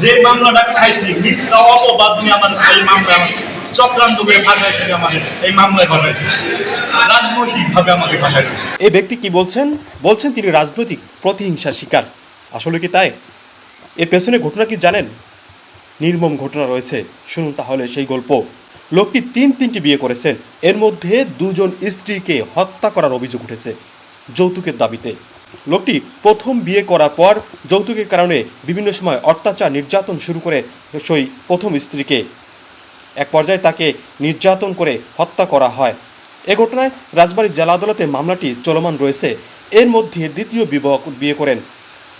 যে মামলাটা খাইছি, মিথ্যা, অপবাদ নিয়ে আমার এই মামলা চক্রান্ত করে এই মামলায় ফাঁসাইছে আমাকে ফাঁসাইছে এই ব্যক্তি কি বলছেন? বলছেন তিনি রাজনৈতিক প্রতিহিংসার শিকার। আসলে কি তাই? এর পেছনে ঘটনা কি জানেন? নির্মম ঘটনা রয়েছে। শুনুন তাহলে সেই গল্প। লোকটি তিন তিনটি বিয়ে করেছেন এর মধ্যে দুজন স্ত্রীকে হত্যা করার অভিযোগ উঠেছে যৌতুকের দাবিতে। লোকটি প্রথম বিয়ে করার পর যৌতুকের কারণে বিভিন্ন সময় অত্যাচার, নির্যাতন শুরু করে সেই প্রথম স্ত্রীকে। এক পর্যায়ে তাকে নির্যাতন করে হত্যা করা হয়। এ ঘটনায় রাজবাড়ী জেলা আদালতে মামলাটি চলমান রয়েছে। এর মধ্যে দ্বিতীয় বিবাহ বিয়ে করেন।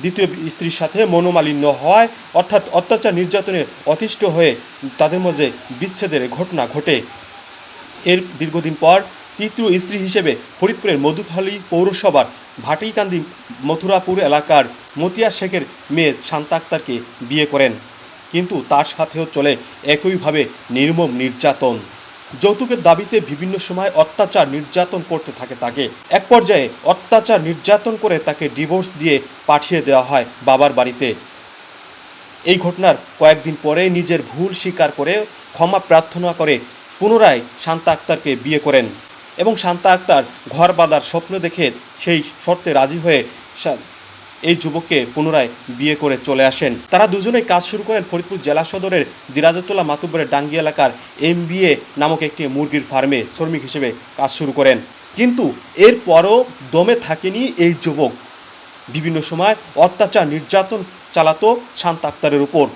দ্বিতীয় স্ত্রীর সাথে মনোমালিন্য হয় অর্থাৎ অত্যাচার, নির্যাতনে অতিষ্ঠ হয়ে তাদের মধ্যে বিচ্ছেদের ঘটনা ঘটে। এর দীর্ঘদিন পর তৃতীয় স্ত্রী হিসেবে ফরিদপুরের মধুখালী পৌরসভার ভাটিকান্দি মথুরাপুর এলাকার মতিয়া শেখের মেয়ে শান্তা আক্তারকে বিয়ে করেন। কিন্তু তার সাথেও চলে একইভাবে নির্মম নির্যাতন। যৌতুকের দাবিতে বিভিন্ন সময় অত্যাচার নির্যাতন করতে থাকে তাকে। এক পর্যায়ে অত্যাচার নির্যাতন করে তাকে ডিভোর্স দিয়ে পাঠিয়ে দেওয়া হয় বাবার বাড়িতে। এই ঘটনার কয়েকদিন পরে নিজের ভুল স্বীকার করে ক্ষমা প্রার্থনা করে পুনরায় শান্তা আক্তারকে বিয়ে করেন। এবং শান্তা আক্তার ঘর বাঁধার স্বপ্ন দেখে সেই শর্তে রাজি হয়ে এই যুবককে পুনরায় বিয়ে করে চলে আসেন। তারা দুজনেই কাজ শুরু করেন ফরিদপুর জেলা সদরের দিরাজতলা মাতুব্বরের ডাঙ্গি এলাকার এম নামক একটি মুরগির ফার্মে শ্রমিক হিসেবে কাজ শুরু করেন। কিন্তু এরপরও দমে থাকেনি এই যুবক। বিভিন্ন সময় অত্যাচার, নির্যাতন চালাতো শান্ত আক্তারের উপর।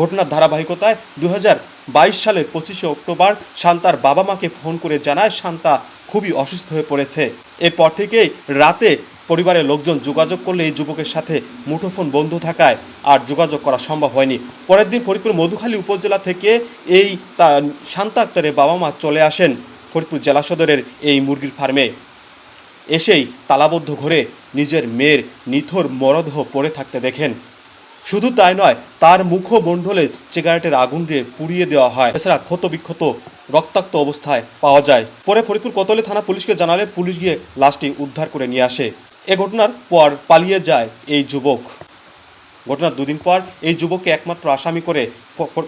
ঘটনার ধারাবাহিকতায় দু হাজার বাইশ সালের পঁচিশে অক্টোবর শান্তার বাবা মাকে ফোন করে জানায় শান্তা খুবই অসুস্থ হয়ে পড়েছে। এরপর থেকেই রাতে পরিবারের লোকজন যোগাযোগ করলে এই যুবকের সাথে মুঠোফোন বন্ধ থাকায় আর যোগাযোগ করা সম্ভব হয়নি। পরের দিন ফরিদপুর মধুখালী উপজেলা থেকে এই তা শান্তা আক্তারের বাবা মা চলে আসেন ফরিদপুর জেলা সদরের এই মুরগির ফার্মে। এসেই তালাবদ্ধ ঘরে নিজের মেয়ের নিথর মরদেহ পড়ে থাকতে দেখেন। শুধু তাই নয়, তার মুখমণ্ডলে সিগারেটের আগুন দিয়ে পুড়িয়ে দেওয়া হয়। এছাড়া ক্ষত বিক্ষত রক্তাক্ত অবস্থায় পাওয়া যায়। পরে ফরিদপুর কোতলে থানা পুলিশকে জানালে পুলিশ গিয়ে লাশটি উদ্ধার করে নিয়ে আসে। এ ঘটনার পর পালিয়ে যায় এই যুবক। ঘটনার দুদিন পর এই যুবককে একমাত্র আসামি করে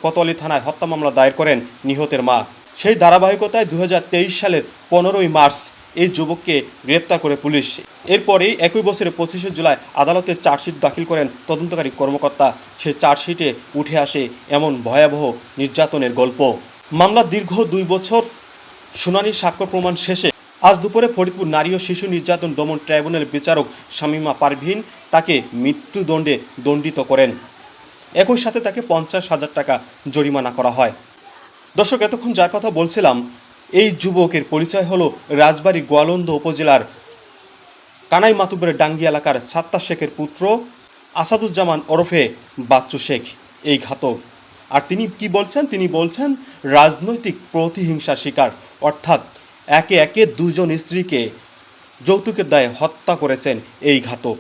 কোতোয়ালি থানায় হত্যা মামলা দায়ের করেন নিহতের মা। সেই ধারাবাহিকতায় দুই হাজার তেইশ সালের পনেরোই মার্চ এই যুবককে গ্রেপ্তার করে পুলিশ। এরপরেই একই বছরের পঁচিশে জুলাই আদালতে চার্জশিট দাখিল করেন তদন্তকারী কর্মকর্তা। সেই চার্জশিটে উঠে আসে এমন ভয়াবহ নির্যাতনের গল্প। মামলার দীর্ঘ দুই বছর শুনানির সাক্ষ্য প্রমাণ শেষে। আজ দুপুরে ফরিদপুর নারী ও শিশু নির্যাতন দমন ট্রাইব্যুনালের বিচারক শামীমা পারভিন তাকে মৃত্যুদণ্ডে দণ্ডিত করেন। একই সাথে তাকে পঞ্চাশ হাজার টাকা জরিমানা করা হয়। দর্শক, এতক্ষণ যার কথা বলছিলাম এই যুবকের পরিচয় হলো রাজবাড়ী গোয়ালন্দ উপজেলার কানাই মাতুবের ডাঙ্গি এলাকার সাত্তা শেখের পুত্র আসাদুজ্জামান ওরফে বাচ্চু শেখ, এই ঘাতক। আর তিনি কি বলছেন? তিনি বলছেন, রাজনৈতিক প্রতিহিংসা শিকার। অর্থাৎ একে একে দুজন স্ত্রীকে যৌতুকের দায়ে হত্যা করেছেন এই ঘাতক।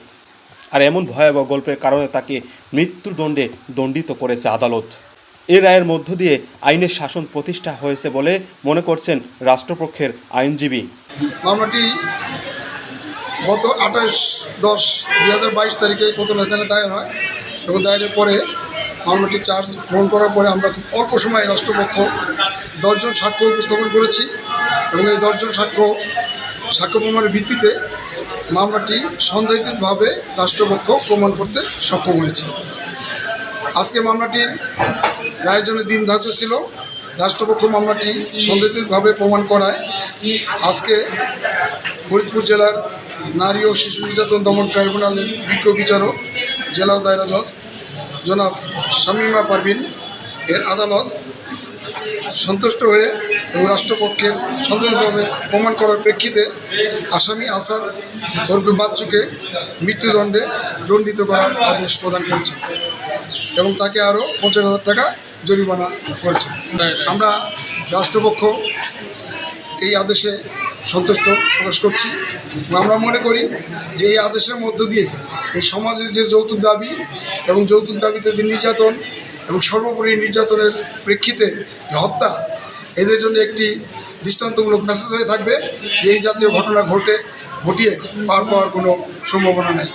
আর এমন ভয়াবহ গল্পের কারণে তাকে মৃত্যুদণ্ডে দণ্ডিত করেছে আদালত। এই রায়ের মধ্য দিয়ে আইনের শাসন প্রতিষ্ঠা হয়েছে বলে মনে করছেন রাষ্ট্রপক্ষের আইনজীবী। মামলাটি গত আঠাশ দশ দুই হাজার বাইশ তারিখে কত লেখানে দায়ের হয় এবং দায়েরের পরে মামলাটি চার্জ গ্রহণ করার পরে আমরা খুব অল্প সময়ে রাষ্ট্রপক্ষ দশজন সাক্ষ্য উপস্থাপন করেছি এবং এই দশজন সাক্ষ্য সাক্ষ্য প্রমাণের ভিত্তিতে মামলাটি সন্দেহিতভাবে রাষ্ট্রপক্ষ প্রমাণ করতে সক্ষম হয়েছে। আজকে মামলাটির রায়ের জন্য দিন ধার্য ছিল। রাষ্ট্রপক্ষ মামলাটি সন্দেহিতভাবে প্রমাণ করায়। আজকে ফরিদপুর জেলার নারী ও শিশু নির্যাতন দমন ট্রাইব্যুনালের বিজ্ঞ বিচারক, জেলা দায়রা জজ জনাব শামীমা পারভিন এর আদালত সন্তুষ্ট হয়ে এবং রাষ্ট্রপক্ষের সন্দেহভাবে প্রমাণ করার প্রেক্ষিতে আসামি আসাদ ওরফে বাচ্চুকে মৃত্যুদণ্ডে দণ্ডিত করার আদেশ প্রদান করেছে এবং তাকে আরও পঞ্চাশ হাজার টাকা জরিমানা করেছে। আমরা রাষ্ট্রপক্ষ এই আদেশে সন্তুষ্ট প্রকাশ করছি আমরা মনে করি যে এই আদেশের মধ্য দিয়ে এই সমাজের যে যৌতুক দাবি এবং যৌতুক দাবিতে যে নির্যাতন এবং সর্বোপরি নির্যাতনের প্রেক্ষিতে যে হত্যা, এদের জন্য একটি দৃষ্টান্তমূলক মেসেজ হয়ে থাকবে যে এই জাতীয় ঘটনা ঘটে, ঘটিয়ে পার পাওয়ার কোনো সম্ভাবনা নেই।